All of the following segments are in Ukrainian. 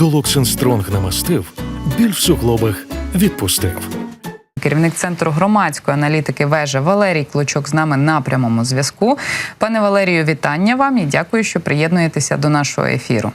Долоксен Стронг намастив, біль в суглобах відпустив. Керівник центру громадської аналітики вежа Валерій Клочок з нами на прямому зв'язку. Пане Валерію, вітання вам і дякую, що приєднуєтеся до нашого ефіру.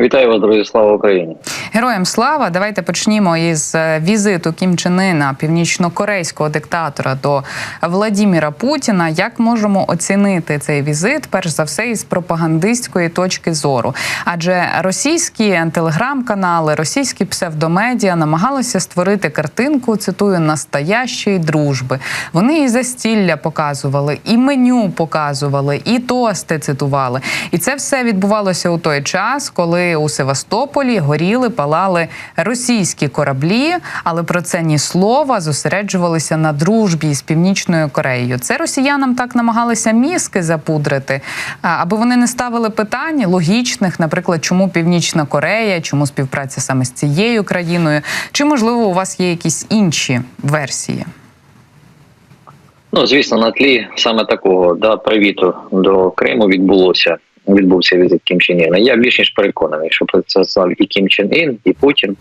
Вітаю вас, друзі, слава Україні. Героям слава! Давайте почнімо із е, візиту Кім Чен Ына, північно-корейського диктатора до Владіміра Путіна. Як можемо оцінити цей візит? Перш за все, із пропагандистської точки зору, адже російські телеграм-канали, російські псевдомедіа намагалися створити картинку. Цитую настоящої дружби. Вони і застілля показували, і меню показували, і тости цитували. І це все відбувалося у той час, коли у Севастополі горіли, палали російські кораблі, але про це ні слова зосереджувалися на дружбі з північною Кореєю. Це росіянам так намагалися мізки запудрити, аби вони не ставили питань логічних, наприклад, чому Північна Корея, чому співпраця саме з цією країною, чи можливо у вас є якісь інші версії? Ну звісно, на тлі саме такого да привіту до Криму відбулося. Відбувся візит Кім Чен Іна. Я більш ніж переконаний, що про це знав і Кім Чен Ін, і Путін.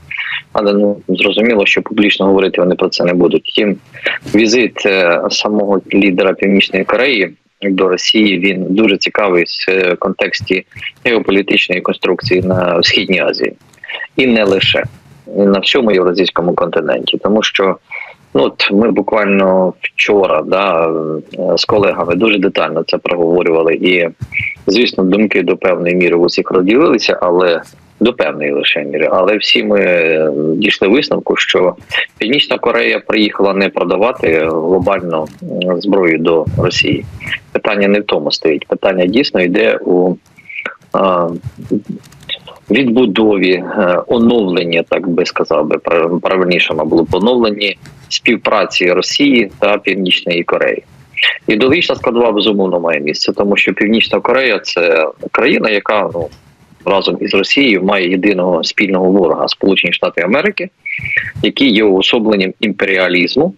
Але ну зрозуміло, що публічно говорити вони про це не будуть. Втім, візит е, самого лідера Північної Кореї до Росії він дуже цікавий в е, контексті геополітичної конструкції на східній Азії, і не лише на всьому євразійському континенті, тому що. Ну, от ми буквально вчора да, з колегами дуже детально це проговорювали. І, звісно, думки до певної міри в усіх розділилися, але до певної лише міри. Але всі ми е, дійшли висновку, що Північна Корея приїхала не продавати глобальну зброю до Росії. Питання не в тому стоїть. Питання дійсно йде у а, відбудові, е, оновленні, так би сказав би, прав- правильніше було б оновленні співпраці Росії та Північної Кореї. Ідеологічна складова безумовно має місце, тому що Північна Корея це країна, яка ну разом із Росією має єдиного спільного ворога Сполучені Штати Америки, які є уособленням імперіалізму.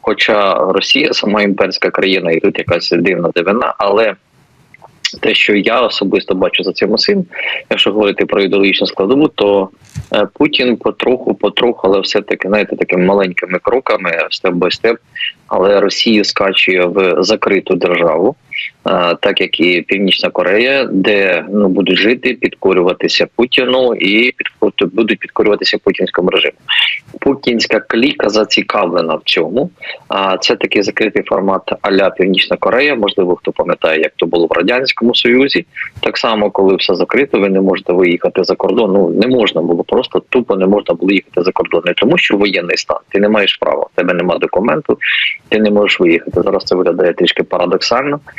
Хоча Росія сама імперська країна, і тут якась дивна дивина, але те, що я особисто бачу за цим усім, якщо говорити про ідеологічну складову, то е, Путін потроху, потроху, але все таки знаєте, такими маленькими кроками, степ бай степ, але Росію скачує в закриту державу, так як і Північна Корея, де ну будуть жити, підкорюватися Путіну і підкор- будуть підкорюватися путінському режиму. Путінська кліка зацікавлена в цьому. А це такий закритий формат а-ля Північна Корея. Можливо, хто пам'ятає, як то було в радянському союзі. Так само, коли все закрито, ви не можете виїхати за кордон. Ну не можна було просто тупо не можна було їхати за кордон. Не тому, що воєнний стан. Ти не маєш права, в тебе немає документу, ти не можеш виїхати. Зараз це виглядає трішки парадоксально.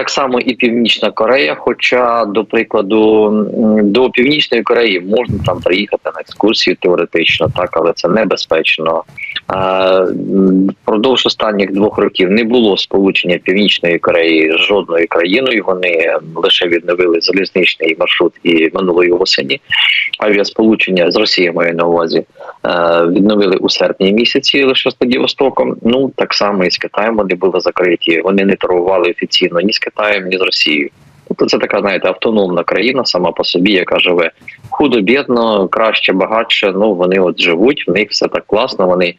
Так само і Північна Корея. Хоча, до прикладу, до Північної Кореї можна там приїхати на екскурсію теоретично, так, але це небезпечно. М, Впродовж останніх двох років не було сполучення Північної Кореї з жодною країною. Вони лише відновили залізничний маршрут і минулої осені. Авіасполучення з Росією маю на увазі е, відновили у серпні місяці лише з Владивостоком. Ну так само і з Китаєм вони були закриті. Вони не торгували офіційно ні з Китаєм, ні з Росією. Тобто це така, знаєте, автономна країна сама по собі, яка живе худо бідно, краще, багатше. Ну вони от живуть, в них все так класно. Вони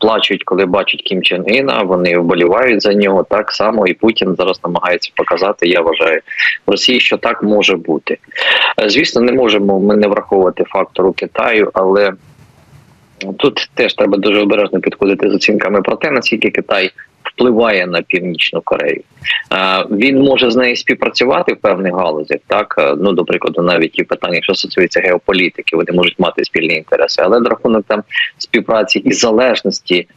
плачуть, коли бачать Кім Чен Іна. Вони вболівають за нього. Так само і Путін зараз намагається показати. Я вважаю Росії, що так може бути. Е, Звісно, не можемо ми не враховувати фактору Китаю, але тут теж треба дуже обережно підходити з оцінками про те, наскільки Китай впливає на північну Корею. Е, Він може з нею співпрацювати в певних галузях, так Е, ну до прикладу, навіть і в питаннях, що стосується геополітики, вони можуть мати спільні інтереси, але на рахунок там співпраці і залежності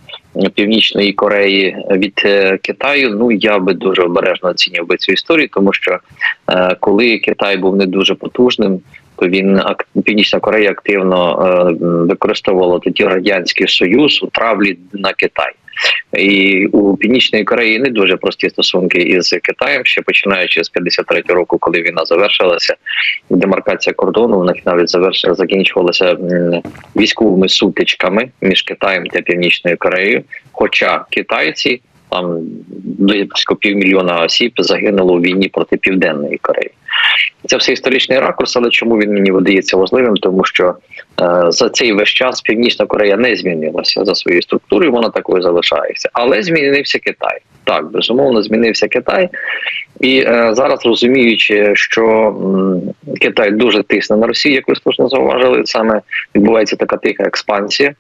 Північної Кореї від е, Китаю, ну я би дуже обережно оцінював би цю історію, тому що коли Китай був не дуже потужним. То він Північна Корея активно е, використовувала тоді радянський союз у травлі на Китай. І у Північної Кореї не дуже прості стосунки із Китаєм, ще починаючи з 53 року, коли війна завершилася, демаркація кордону вона навіть завершила, закінчувалася військовими сутичками між Китаєм та Північною Кореєю. Хоча китайці Там близько півмільйона осіб загинуло у війні проти Південної Кореї. Це все історичний ракурс, але чому він мені видається важливим? Тому що е, за цей весь час Північна Корея не змінилася за своєю структурою, вона такою залишається. Але змінився Китай. Так, безумовно, змінився Китай. І е, зараз розуміючи, що м, Китай дуже тисне на Росію, як ви слушно зауважили, саме відбувається така тиха експансія.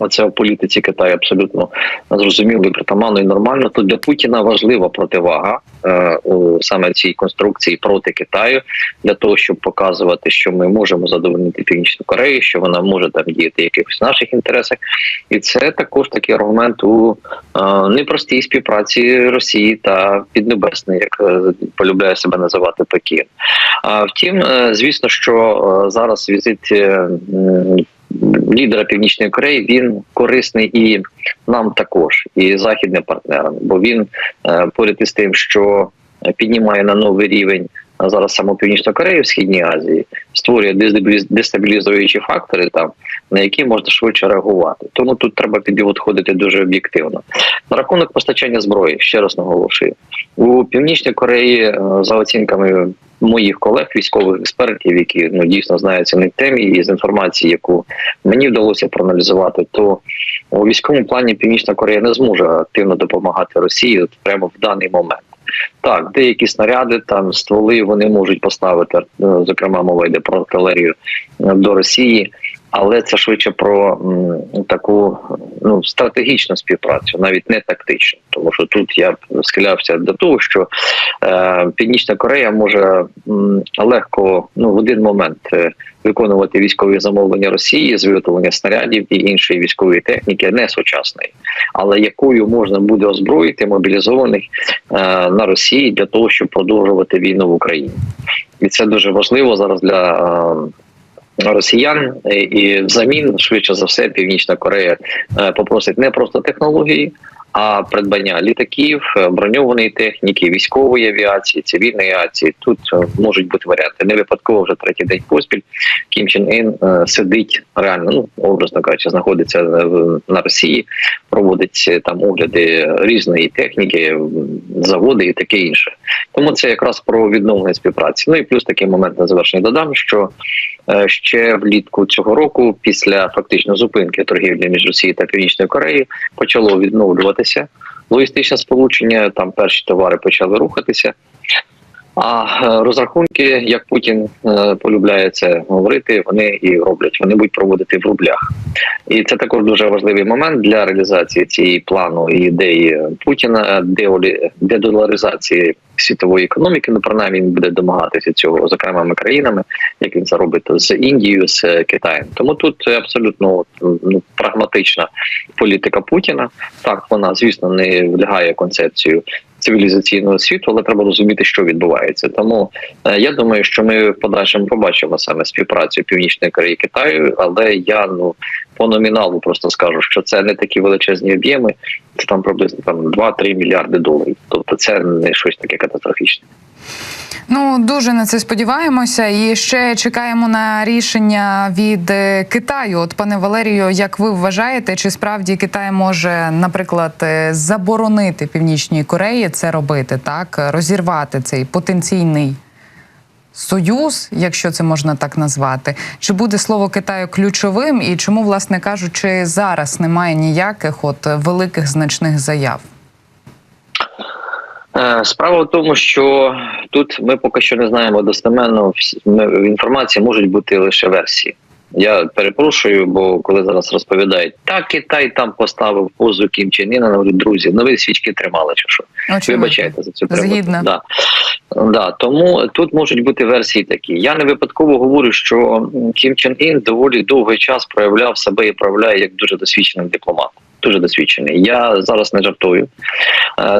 Оце в політиці Китаю абсолютно зрозуміло і притаманно і нормально. То для Путіна важлива противага е, у саме цій конструкції проти Китаю для того, щоб показувати, що ми можемо задовольнити Північну Корею, що вона може там діяти в якихось наших інтересах, і це також такий аргумент у е, непростій співпраці Росії та Піднебесної, як е, полюбляє себе називати Пекін. А втім, е, звісно, що е, зараз візит. е, Лідера Північної Кореї він корисний і нам також, і західним партнерам, бо він е, поряд із тим, що піднімає на новий рівень зараз саму Північну Корею в Східній Азії, створює дестабіліз- дестабілізуючі фактори, там на які можна швидше реагувати. Тому тут треба підходити дуже об'єктивно. На рахунок постачання зброї, ще раз наголошую, у Північній Кореї е, за оцінками моїх колег, військових експертів, які ну дійсно знаються на темі, і з інформації, яку мені вдалося проаналізувати, то у військовому плані Північна Корея не зможе активно допомагати Росії от прямо в даний момент. Так, деякі снаряди, там стволи вони можуть поставити, е, зокрема, мова йде про артилерію е, до Росії, але це швидше про таку ну стратегічну співпрацю, навіть не тактичну, тому що тут я схилявся до того, що е, Північна Корея може м, легко ну в один момент е, виконувати військові замовлення Росії з снарядів і іншої військової техніки, не сучасної, але якою можна буде озброїти мобілізованих е, на Росії для того, щоб продовжувати війну в Україні, і це дуже важливо зараз для. е, Росіян і- і взамін швидше за все Північна Корея е, попросить не просто технології, а придбання літаків, е, броньованої техніки, військової авіації, цивільної авіації. Тут е, можуть бути варіанти. Не випадково вже третій день поспіль. Кім Чен Ін е, сидить реально, ну образно кажучи, знаходиться на Росії, проводить там огляди різної техніки, заводи і таке інше. Тому це якраз про відновлення співпраці. Ну і плюс такий момент на завершення додам, що ще влітку цього року, після фактично зупинки торгівлі між Росією та Північною Кореєю, почало відновлюватися логістичне сполучення. Там перші товари почали рухатися. А е, розрахунки, як Путін е, полюбляє це говорити, вони і роблять. Вони будуть проводити в рублях, і це також дуже важливий момент для реалізації цієї плану і ідеї Путіна е, дедоларизації світової економіки. Ну принаймні він буде домагатися цього з окремими країнами, як він це робить з Індією, з Китаєм. Тому тут абсолютно ну, прагматична політика Путіна. Так вона звісно не влягає концепцію цивілізаційного світу, але треба розуміти, що відбувається. Тому е, я думаю, що ми в подальшому побачимо саме співпрацю Північної Кореї Китаю, але я ну по номіналу просто скажу, що це не такі величезні об'єми, це там приблизно там 2-3 мільярди доларів. Тобто це не щось таке катастрофічне. Ну дуже на це сподіваємося, і ще чекаємо на рішення від е, Китаю. От пане Валерію, як ви вважаєте, чи справді Китай може, наприклад, е, заборонити Північній Кореї це робити, так розірвати цей потенційний союз, якщо це можна так назвати? Чи буде слово Китаю ключовим? І чому, власне кажучи, зараз немає ніяких от великих значних заяв? Е, Справа в тому, що тут ми поки що не знаємо достеменно інформації можуть бути лише версії. Я перепрошую, бо коли зараз розповідають, так Китай там поставив позу Кім Чен Іна, говорю, друзі, ну ви свічки тримали чи що? Очевидно. Вибачайте за цю. Згідна. Да. Да, тому тут можуть бути версії такі. Я не випадково говорю, що Кім Чен Ін доволі довгий час проявляв себе і проявляє як дуже досвідчений дипломат. Дуже досвідчений. Я зараз не жартую,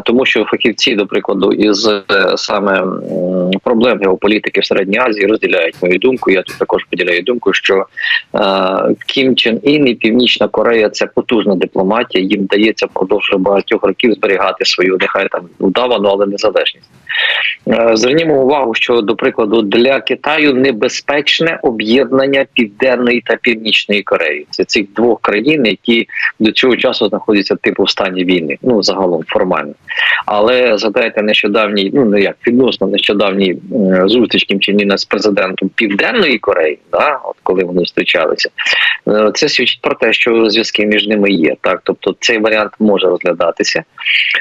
тому що фахівці, до прикладу, із е, саме проблем геополітики в Середній Азії розділяють мою думку. Я тут також поділяю думку, що е, Кім Чен Ін і Північна Корея це потужна дипломатія. Їм вдається впродовж багатьох років зберігати свою нехай там удавану, але незалежність. Е, Звернімо увагу, що до прикладу для Китаю небезпечне об'єднання Південної та Північної Кореї. Це цих двох країн, які до цього часу знаходяться типу в стані війни. Ну загалом формально. Але згадайте нещодавній, ну не як відносно нещодавній зустріч Кім Чен з президентом Південної Кореї, да, от коли вони зустрічалися. Е, Це свідчить про те, що зв'язки між ними є. Так, тобто цей варіант може розглядатися.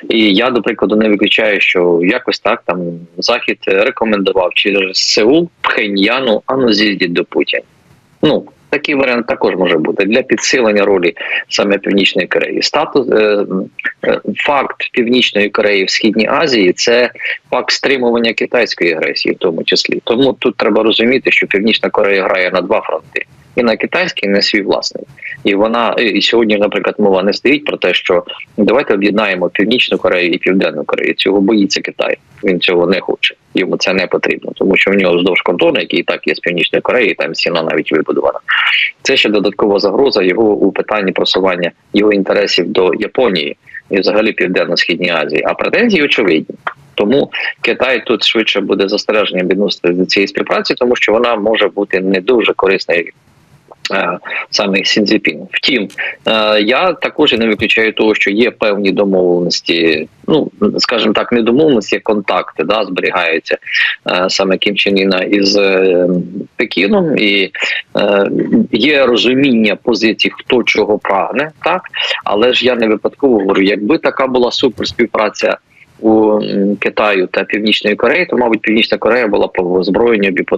І я, до прикладу, не виключаю, що якось так там Захід рекомендував через Сеул Пхеньяну, а з'їздіть до Путіна. Ну такий варіант також може бути для підсилення ролі саме Північної Кореї. Статус е, е, факт Північної Кореї в Східній Азії це факт стримування китайської агресії, в тому числі. Тому тут треба розуміти, що Північна Корея грає на два фронти. І на китайський, і на свій власний, і вона і сьогодні, наприклад, мова не стоїть про те, що давайте об'єднаємо північну Корею і Південну Корею. Цього боїться Китай. Він цього не хоче. Йому це не потрібно, тому що в нього вздовж кордону, який і так є з північної Кореї, там стіна навіть вибудована. Це ще додаткова загроза його у питанні просування його інтересів до Японії і взагалі Південно-Східній Азії. А претензії очевидні. Тому Китай тут швидше буде застереженням відносити до цієї співпраці, тому що вона може бути не дуже корисною саме Сінзіпін. Втім, е, я також не виключаю того, що є певні домовленості. Ну скажімо так, не домовленості, а контакти да зберігаються е, саме Кім Чен Іна із е, Пекіном, і е, є розуміння позицій, хто чого прагне, так але ж я не випадково говорю, якби така була суперспівпраця у Китаю та Північної Кореї, то мабуть Північна Корея була по озброєнню, і по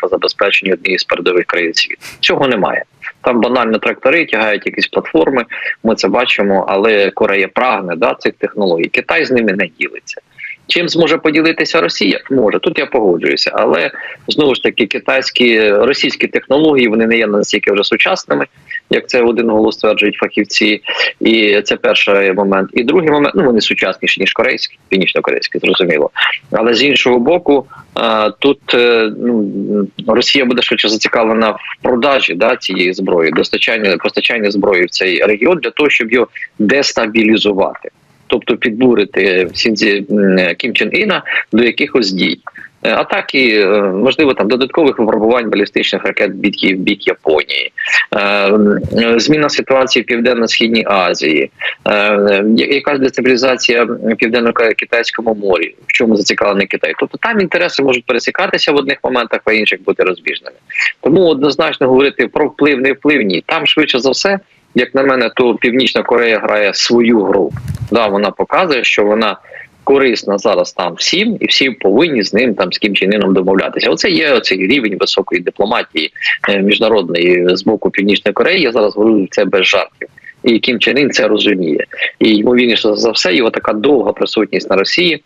по забезпеченню однієї з передових країн світу. Цього немає. Там банально трактори тягають якісь платформи. Ми це бачимо, але Корея прагне да, цих технологій. Китай з ними не ділиться. Чим зможе поділитися Росія? Може, тут я погоджуюся, але знову ж таки китайські російські технології вони не є настільки вже сучасними, як це один голос стверджують фахівці. І це перший момент. І другий момент, ну вони сучасніші ніж корейські, північно-корейські, зрозуміло. Але з іншого боку, е, тут е, ну, Росія буде швидше зацікавлена в продажі да, цієї зброї, достачання постачання зброї в цей регіон для того, щоб його дестабілізувати. Тобто підбурити Сінзі Кім Чен Іна до якихось дій. Е, Атаки, е, можливо, там додаткових випробувань балістичних ракет в бік, Японії, Е, зміна ситуації в Південно-Східній Азії, якась дестабілізація південно-китайському морі, в чому зацікавлений Китай. Тобто там інтереси можуть пересікатися в одних моментах, а інших бути розбіжними. Тому однозначно говорити про вплив, не вплив, ні. Там швидше за все, як на мене, то Північна Корея грає свою гру. Да, вона показує, що вона корисна зараз там всім, і всі повинні з ним там з Кім Чен Іном домовлятися. Оце є цей рівень високої дипломатії е, міжнародної з боку Північної Кореї. Я зараз говорю це без жартів. І Кім Чен Ін це розуміє. І ймовірніше за все, його така довга присутність на Росії.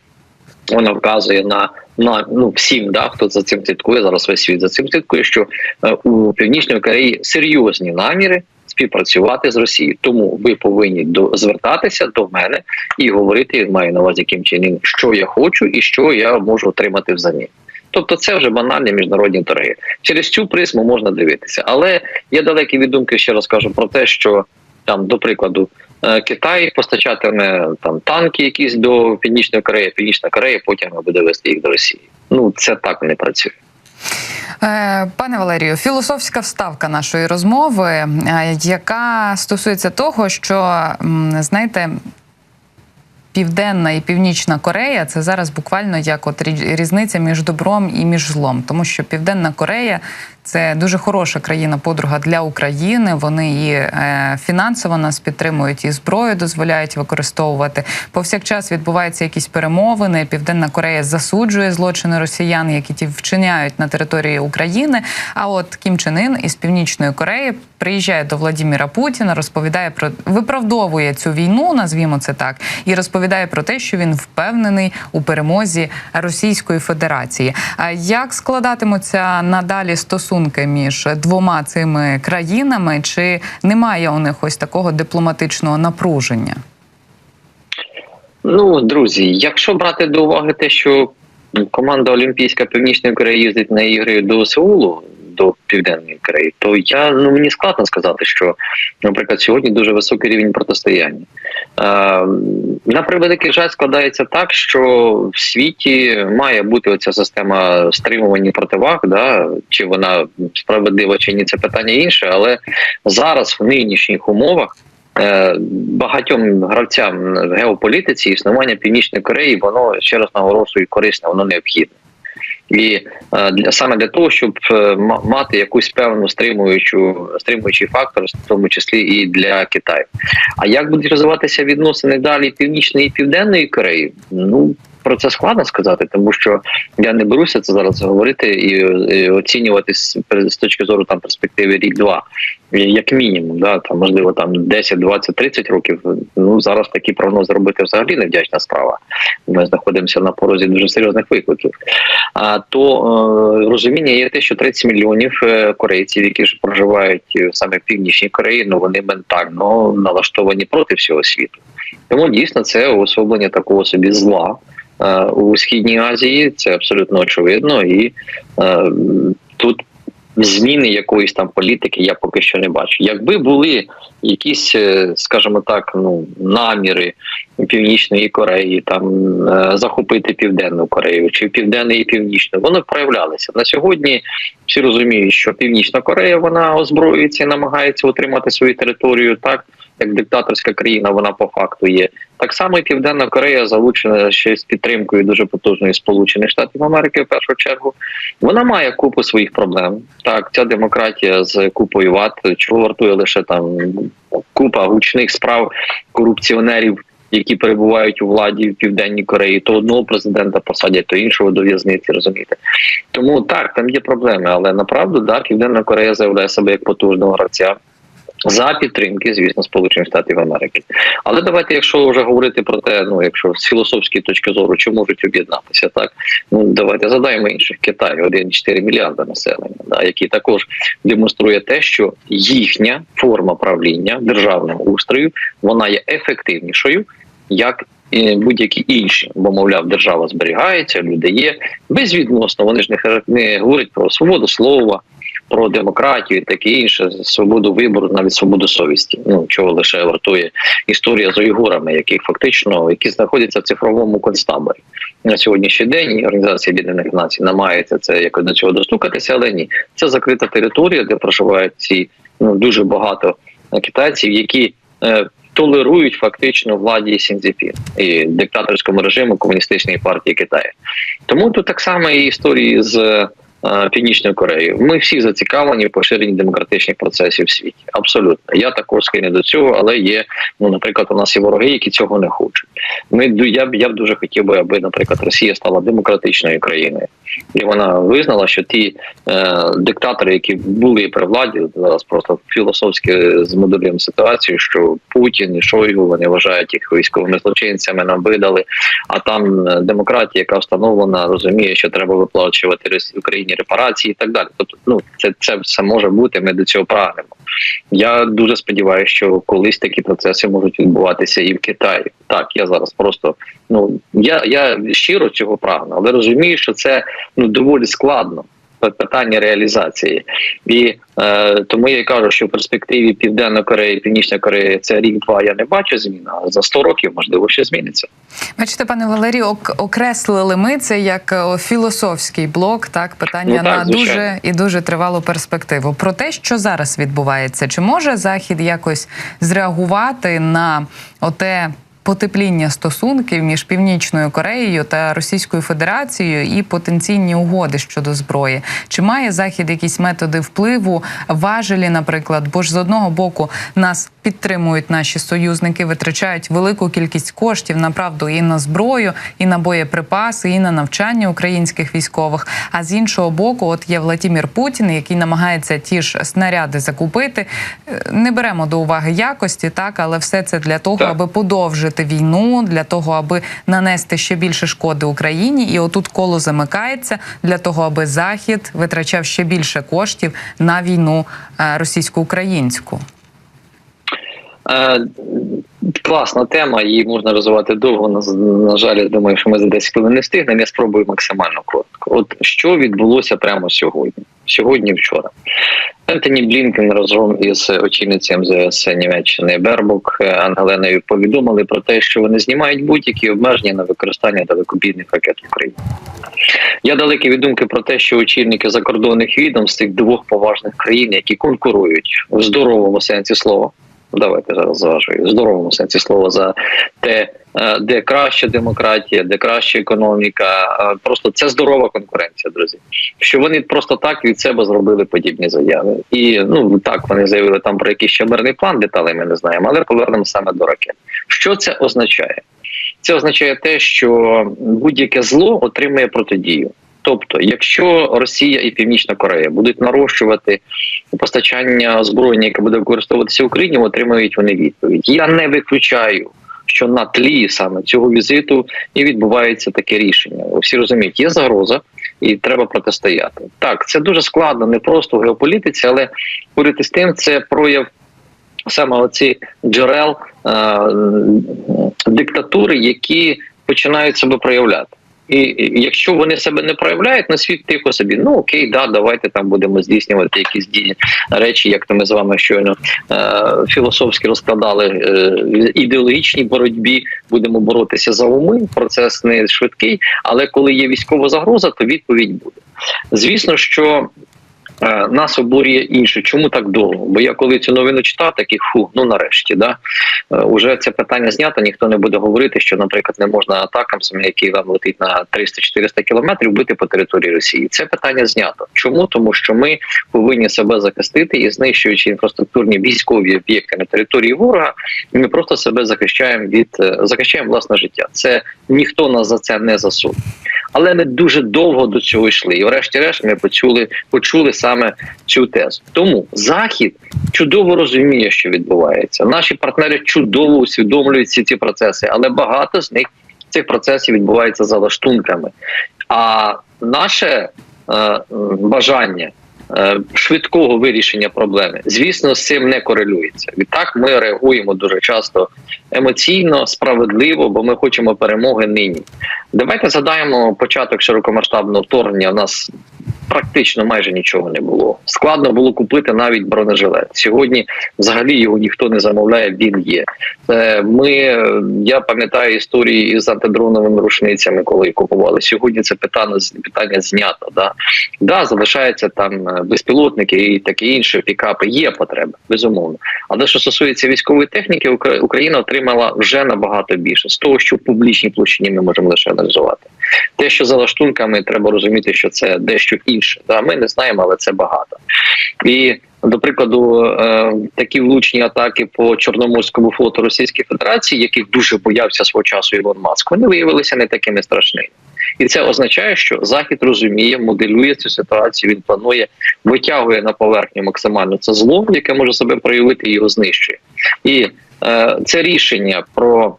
Вона вказує на на ну всім, да хто за цим слідкує зараз. Весь світ за цим слідкує, що е, у північній Кореї серйозні наміри співпрацювати з Росією. Тому ви повинні до звертатися до мене і говорити, маю на увазі Кім Чен Ін, що я хочу і що я можу отримати взамін. Тобто це вже банальні міжнародні торги. Через цю призму можна дивитися. Але я далекий від думки ще раз кажу про те, що там, до прикладу, е, Китай постачатиме там танки якісь до Північної Кореї, Північна Корея потім буде вести їх до Росії. Ну це так не працює. Е, Пане Валерію, філософська вставка нашої розмови, е, яка стосується того, що знаєте. Південна і Північна Корея це зараз буквально як от рі- різниця між добром і між злом, тому що Південна Корея це дуже хороша країна-подруга для України. Вони її е, фінансово нас підтримують і зброю дозволяють використовувати. Повсякчас відбуваються якісь перемовини. Південна Корея засуджує злочини росіян, які ті вчиняють на території України. А от Кім Чен Ін із Північної Кореї приїжджає до Владіміра Путіна, розповідає про виправдовує цю війну, назвімо це так, і розповідає про те, що він впевнений у перемозі Російської Федерації. А як складатимуться надалі стосунки між двома цими країнами? Чи немає у них ось такого дипломатичного напруження? Ну, друзі, якщо брати до уваги те, що команда Олімпійська Північної Кореї їздить на ігри до Сеулу, до Південної Кореї, то я ну мені складно сказати, що, наприклад, сьогодні дуже високий рівень протистояння. Е, на превеликий жаль складається так, що в світі має бути оця система стримування противаг, да? чи вона справедлива, чи ні, це питання інше, але зараз в нинішніх умовах. е, багатьом гравцям в геополітиці існування Північної Кореї, воно ще раз наголошую, корисне, воно необхідне. І е, для саме для того, щоб е, ма- мати якусь певну стримуючу стримуючий фактор, в тому числі і для Китаю. А як будуть розвиватися відносини далі Північної і Південної Кореї? Ну про це складно сказати, тому що я не беруся це зараз говорити і, і оцінювати з, з точки зору там перспективи рік-два, як мінімум, да там можливо там 10, 20, 30 років. Ну зараз такі прогнози робити взагалі невдячна справа. Ми знаходимося на порозі дуже серйозних викликів. А то е, розуміння є те, що 30 мільйонів е, корейців, які ж проживають саме в північній Кореї, ну вони ментально налаштовані проти всього світу. Тому дійсно це уособлення такого собі зла у східній Азії. Це абсолютно очевидно, і тут зміни якоїсь там політики я поки що не бачу. Якби були якісь, е, скажімо так, ну наміри Північної Кореї там е, захопити Південну Корею чи Південну і Північну, воно б проявлялося на сьогодні. Всі розуміють, що Північна Корея вона озброюється і намагається отримати свою територію так. Як диктаторська країна, вона по факту є. Так само і Південна Корея залучена ще з підтримкою дуже потужної Сполучених Штатів Америки в першу чергу. Вона має купу своїх проблем. Так, ця демократія з купою ват, чого вартує лише там купа гучних справ корупціонерів, які перебувають у владі в Південній Кореї, то одного президента посадять, то іншого до в'язниці, розумієте? Тому так, там є проблеми, але направду да, Південна Корея заявляє себе як потужного гравця. За підтримки, звісно, Сполучених Штатів Америки. Але давайте, якщо вже говорити про те, ну якщо з філософської точки зору, чи можуть об'єднатися, так ну давайте задаємо інших Китай 1,4 мільярда населення, да, який також демонструє те, що їхня форма правління державного устрою вона є ефективнішою, як будь-які інші, бо мовляв, держава зберігається, люди є безвідносно. Вони ж не не говорять про свободу слова, про демократію, і таке інше, свободу вибору, навіть свободу совісті. Ну чого лише вартує історія з уйгурами, яких фактично які знаходяться в цифровому концтаборі на сьогоднішній день. Організація Об'єднаних Націй намагається це якось до цього достукатися, але ні, це закрита територія, де проживають ці ну дуже багато китайців, які е, толерують фактично владі Сінзіпін і диктаторському режиму комуністичної партії Китаю. Тому тут так само і історії з е, Північною Кореєю. Ми всі зацікавлені в поширенні демократичних процесів в світі. Абсолютно, я також схильний до цього, але є ну, наприклад, у нас є вороги, які цього не хочуть. Ми я б я б дуже хотів би, аби, наприклад, Росія стала демократичною країною, і вона визнала, що ті е, диктатори, які були при владі, зараз просто філософськи змоделюємо ситуацію, що Путін і Шойгу вони вважають їх військовими злочинцями, нам видали. А там е, демократія, яка встановлена, розуміє, що треба виплачувати Україні репарації і так далі. Тобто, ну це це все може бути. Ми до цього прагнемо. Я дуже сподіваюся, що колись такі процеси можуть відбуватися і в Китаї. Так, я зараз просто ну я, я щиро цього прагну, але розумію, що це ну доволі складно. Питання реалізації, і е, тому я й кажу, що в перспективі Південна Корея, Північна Корея це рік-два. Я не бачу змін. А за 100 років можливо ще зміниться. Бачите, пане Валерію, ок- окреслили ми це як е, філософський блок, так питання Ну, так, на звичайно. дуже і дуже тривалу перспективу. Про те, що зараз відбувається, чи може Захід якось зреагувати на оте потепління стосунків між Північною Кореєю та Російською Федерацією і потенційні угоди щодо зброї? Чи має Захід якісь методи впливу, важелі, наприклад? Бо ж з одного боку нас підтримують наші союзники, витрачають велику кількість коштів направду і на зброю, і на боєприпаси, і на навчання українських військових. А з іншого боку, от є Владимир Путін, який намагається ті ж снаряди закупити. Е, Не беремо до уваги якості, так але все це для того, Так. аби подовжити війну, для того, аби нанести ще більше шкоди Україні. І отут коло замикається для того, аби Захід витрачав ще більше коштів на війну е, російсько-українську. Класна тема, її можна розвивати довго. На, на жаль, я думаю, що ми за 10 хвилин не встигнемо. Я спробую максимально коротко. От що відбулося прямо сьогодні? Сьогодні, вчора. Ентоні Блінкен разом із очільницею МЗС Німеччини Бербок е, Ангеленою повідомили про те, що вони знімають будь-які обмеження на використання далекобійних ракет в Україні. Я далекий від думки про те, що очільники закордонних відомств цих двох поважних країн, які конкурують в здоровому сенсі слова Давайте зараз зважую в здоровому сенсі слова за те, е, де краща демократія, де краща економіка. Е, Просто це здорова конкуренція, друзі. Що вони просто так від себе зробили подібні заяви. І ну так вони заявили там про якийсь ще мирний план, деталей ми не знаємо, але повернемо саме до ракет. Що це означає? Це означає те, що будь-яке зло отримує протидію. Тобто, якщо Росія і Північна Корея будуть нарощувати постачання озброєння, яке буде використовуватися в Україні, отримають вони відповідь. Я не виключаю, що на тлі саме цього візиту і відбувається таке рішення. Всі розуміють, є загроза, і треба протистояти. Так, це дуже складно, не просто в геополітиці, але поряд із тим, це прояв саме оці джерел е, диктатури, які починають себе проявляти. І якщо вони себе не проявляють, на світ тихо собі, ну окей, да, давайте там будемо здійснювати якісь дії речі, як то ми з вами щойно е, філософськи розкладали е, ідеологічній боротьбі. Будемо боротися за уми. Процес не швидкий, але коли є військова загроза, то відповідь буде. Звісно, що Нас обурює інше. Чому так довго? Бо я коли цю новину читав, такий фу, ну нарешті, да Е, уже це питання знято. Ніхто не буде говорити, що, наприклад, не можна атакам, який вам летить на 300-400 кілометрів, бити по території Росії. Це питання знято. Чому? Тому що ми повинні себе захистити і знищуючи інфраструктурні військові об'єкти на території ворога, ми просто себе захищаємо від е, захищаємо власне життя. Це ніхто нас за це не засудить. Але ми дуже довго до цього йшли, і врешті-решт ми почули, почули саме цю тезу. Тому захід чудово розуміє, що відбувається. Наші партнери чудово усвідомлюють всі ці процеси, але багато з них цих процесів відбувається за лаштунками. А наше е, бажання. Е, Швидкого вирішення проблеми, звісно, з цим не корелюється. Відтак ми реагуємо дуже часто емоційно, справедливо, бо ми хочемо перемоги нині. Давайте згадаємо початок широкомасштабного вторгнення. У нас практично майже нічого не було. Складно було купити навіть бронежилет. Сьогодні взагалі його ніхто не замовляє. Він є. Е, Ми я пам'ятаю історії із антидроновими рушницями, коли купували. Сьогодні це питання питання знято. Да, да залишаються там е, безпілотники і таке інше. Пікапи є потреба, безумовно. Але що стосується військової техніки, Україна отримала вже набагато більше з того, що в публічній площині ми можемо лише аналізувати. Те, що за лаштунками, треба розуміти, що це дещо інше. Да, ми не знаємо, але це багато. І до прикладу, е, такі влучні атаки по Чорноморському флоту Російської Федерації, яких дуже боявся свого часу Ілон Маск, вони виявилися не такими страшними. І це означає, що Захід розуміє, моделює цю ситуацію. Він планує, витягує на поверхню максимально це зло, яке може себе проявити, і його знищує. І е, це рішення про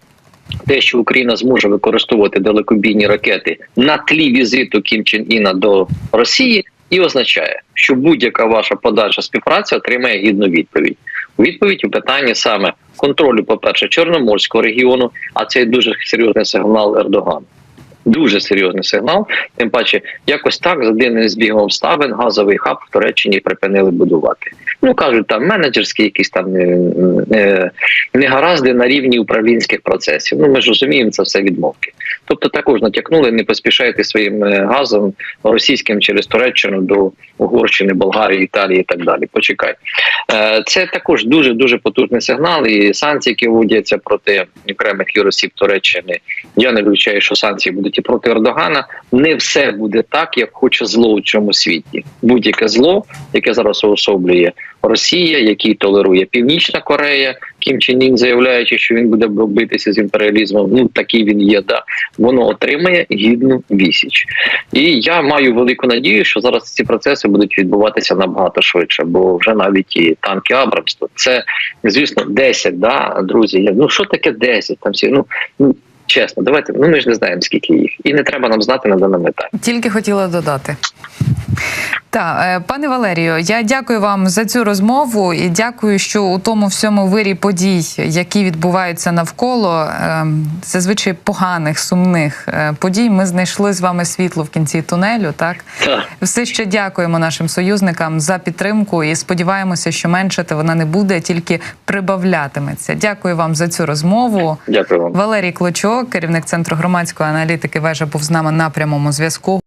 те, що Україна зможе використовувати далекобійні ракети на тлі візиту Кім Чен Іна до Росії, і означає, що будь-яка ваша подальша співпраця отримає гідну відповідь. Відповідь у питанні саме контролю, по перше, чорноморського регіону, а це дуже серйозний сигнал Ердогану. Дуже серйозний сигнал. Тим паче, якось так за дивним збігом обставин газовий хаб в Туреччині припинили будувати. Ну кажуть, там менеджерські якісь там е, е, негаразди на рівні управлінських процесів. Ну ми ж розуміємо, це все відмовки. Тобто також натякнули, не поспішайте своїм е, газом російським через Туреччину до Угорщини, Болгарії, Італії і так далі. Почекай. Е, Це також дуже дуже потужний сигнал. І санкції, які вводяться проти окремих юросіб Туреччини. Я не вивчаю, що санкції будуть і проти Ердогана. Не все буде так, як хоче зло у цьому світі. Будь-яке зло, яке зараз уособлює Росія, який толерує Північна Корея, Кім Чен Ін заявляючи, що він буде битися з імперіалізмом. Ну такий він є. Да воно отримає гідну вісіч. І я маю велику надію, що зараз ці процеси будуть відбуватися набагато швидше, бо вже навіть і танки Абрамс, це звісно 10, да, друзі. Ну що таке 10? Там всі ну. Чесно, давайте ну ми ж не знаємо скільки їх, і не треба нам знати на даному етапі. Тільки хотіла додати. Так, пане Валерію, я дякую вам за цю розмову і дякую, що у тому всьому вирі подій, які відбуваються навколо ем, зазвичай поганих, сумних е, подій, ми знайшли з вами світло в кінці тунелю. Так Так. все ще дякуємо нашим союзникам за підтримку і сподіваємося, що меншати вона не буде, тільки прибавлятиметься. Дякую вам за цю розмову. Дякую вам. Валерій Клочок, керівник центру громадської аналітики, вежа був з нами на прямому зв'язку.